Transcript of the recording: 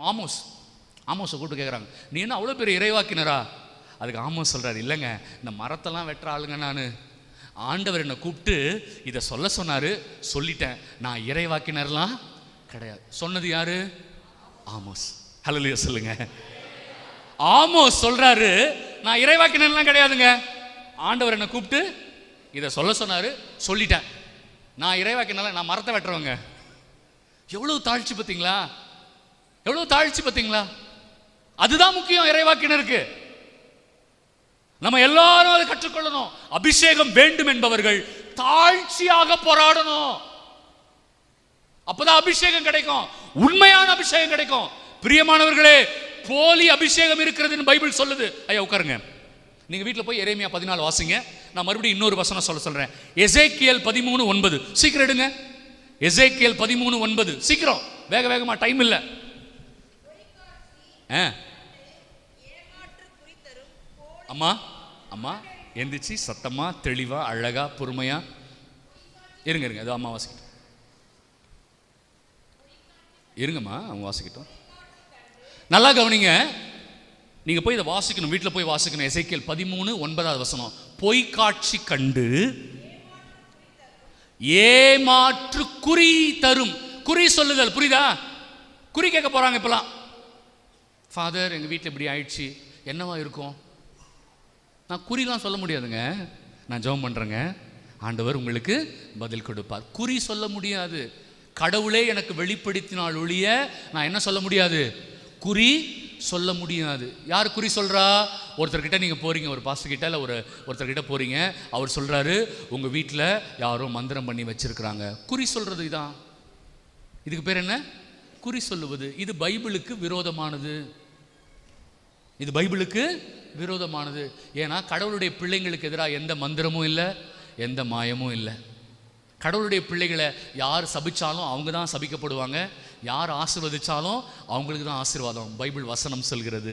Amos ஆமோஸை கூப்பிட்டு கேட்குறாங்க நீ என்ன அவ்வளோ பெரிய இறைவாக்கினரா? அதுக்கு ஆமோஸ் சொல்கிறார் இல்லைங்க இந்த மரத்தெல்லாம் வெட்டுற ஆளுங்க நான். ஆண்டவர் என்னை கூப்பிட்டு இதை சொல்ல சொன்னார் சொல்லிட்டேன். நான் இறைவாக்கினர்லாம் கிடையாது. சொன்னது யாரு? ஆமோஸ். ஹலோ சொல்லுங்க. ஆமோஸ் சொல்கிறாரு நான் இறைவாக்கினர்லாம் கிடையாதுங்க. ஆண்டவர் என்னை கூப்பிட்டு இதை சொல்ல சொன்னாரு சொல்லிட்டேன். நான் இறைவாக்கினால நான் மரத்தை வெட்டுறவங்க. எவ்வளோ தாழ்ச்சி பார்த்தீங்களா? எவ்வளவு தாழ்ச்சி பார்த்தீங்களா? அதுதான் முக்கியம் இறைவாக்கினருக்கு நம்ம எல்லாரும் அதை கற்றுக்கொள்ளணும். அபிஷேகம் வேண்டும் என்பவர்கள் தாழ்ச்சியாக போராடணும். அப்பதான் அபிஷேகம் கிடைக்கும். உண்மையான அபிஷேகம் கிடைக்கும். பிரியமானவர்களே போலி அபிஷேகம் இருக்கிறதுன்னு பைபிள் சொல்லுது. ஐயா உட்காருங்க. நீங்க வீட்டில் போய் எரேமியா பதினாலு வாசிங்க. நான் மறுபடியும் இன்னொரு வசனம் சொல்ல சொல்றேன். எசேக்கியல் பதிமூணு ஒன்பது. சீக்கிரம் எடுங்க. எசேக்கியல் பதிமூணு ஒன்பது. சீக்கிரம். வேக வேகமா டைம் இல்லை. அம்மா அம்மா எந்திரிச்சு சத்தமாக தெளிவாக அழகா பொறுமையா. இருங்க இருங்க ஏதோ அம்மா வாசிக்கிட்டோம். இருங்கம்மா அவங்க வாசிக்கிட்டோம். நல்லா கவனிங்க. நீங்கள் போய் இதை வாசிக்கணும் வீட்டில் போய் வாசிக்கணும். எசைக்கியல் பதிமூணு ஒன்பதாவது வசனம். பொய்க்காட்சி கண்டு ஏமாற்று குறி தரும். குறி சொல்லுதல் புரியுதா? குறி கேட்க போகிறாங்க இப்போலாம் ஃபாதர் எங்கள் வீட்டில் இப்படி ஆயிடுச்சு. என்னவா இருக்கும்? நான் குறிலாம் சொல்ல முடியாதுங்க. நான் ஜெபம் பண்ணுறேங்க ஆண்டவர் உங்களுக்கு பதில் கொடுப்பார். குறி சொல்ல முடியாது. கடவுளே எனக்கு வெளிப்படுத்தினால் ஒழிய நான் என்ன சொல்ல முடியாது? குறி சொல்ல முடியாது. யார் குறி சொல்கிறா ஒருத்தர்கிட்ட நீங்கள் போகிறீங்க ஒரு பாஸ்டர் கிட்ட இல்லை ஒரு ஒருத்தர்கிட்ட போகிறீங்க அவர் சொல்கிறாரு உங்கள் வீட்டில் யாரோ மந்திரம் பண்ணி வச்சுருக்கிறாங்க. குறி சொல்கிறது இதான். இதுக்கு பேர் என்ன? குறி சொல்லுவது. இது பைபிளுக்கு விரோதமானது. இது பைபிளுக்கு விரோதமானது. ஏன்னா கடவுளுடைய பிள்ளைங்களுக்கு எதிராக எந்த மந்திரமும் இல்லை எந்த மாயமும் இல்லை. கடவுளுடைய பிள்ளைகளை யார் சபிச்சாலும் அவங்க தான் சபிக்கப்படுவாங்க. யார் ஆசிர்வதிச்சாலும் அவங்களுக்கு தான் ஆசீர்வாதம். பைபிள் வசனம் சொல்கிறது.